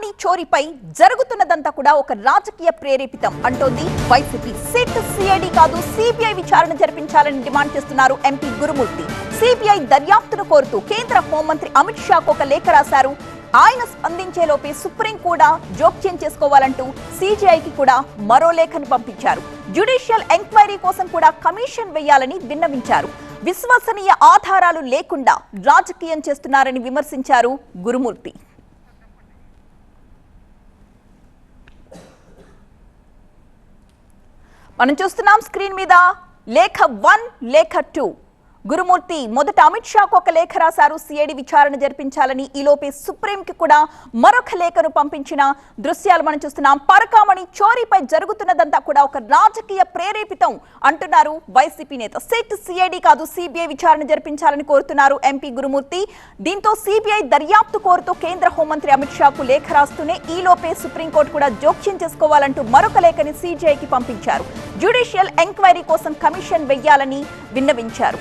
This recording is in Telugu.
పరకామణి చోరీపై జరుగుతున్నదంతా కూడా ఒక రాజకీయ ప్రేరేపితం అంటోంది. వైసీపీ సిట్ సిఐడి కాదు సిబిఐ విచారణ జరిపించాలని డిమాండ్ చేస్తున్నారు ఎంపీ గురుమూర్తి. సిబిఐ దర్యాప్తును కోరుతూ కేంద్ర హోంమంత్రి అమిత్ షాకు ఒక లేఖ రాశారు. ఆయన స్పందించేలోపే సుప్రీం కూడా జోక్యం చేసుకోవాలంటూ సిజిఐకి కూడా మరో లేఖను పంపించారు. జ్యుడిషియల్ ఎంక్వైరీ కోసం కూడా కమిషన్ వేయాలని విన్నవించారు. విశ్వసనీయ ఆధారాలు లేకుండా రాజకీయం చేస్తున్నారని విమర్శించారు గురుమూర్తి. మనం చూస్తున్నాం స్క్రీన్ మీద. లేఖ వన్ లేఖ టూ. గురుమూర్తి మొదట అమిత్ షాకు ఒక లేఖ రాశారు. సిఐడి విచారణ జరిపించాలని ఈలోపే సుప్రీంకి కూడా మరొక లేఖను పంపించిన దృశ్యాలు మనం చూస్తున్నాం. పరకామణి చోరీపై జరుగుతున్నదంతా కూడా ఒక రాజకీయ ప్రేరేపితం అంటున్నారు వైసీపీ నేత. సెట్ సిఐడి కాదు సిబిఐ విచారణ జరిపించాలని కోరుతున్నారు ఎంపీ గురుమూర్తి. దీంతో సిబిఐ దర్యాప్తు కోరుతూ కేంద్ర హోంమంత్రి అమిత్ షాకు లేఖ రాస్తూనే ఈలోపే సుప్రీంకోర్టు కూడా జోక్యం చేసుకోవాలంటూ మరొక లేఖని సిజిఐకి పంపించారు. జ్యుడిషియల్ ఎంక్వైరీ కోసం కమిషన్ వెయ్యాలని విన్నవించారు.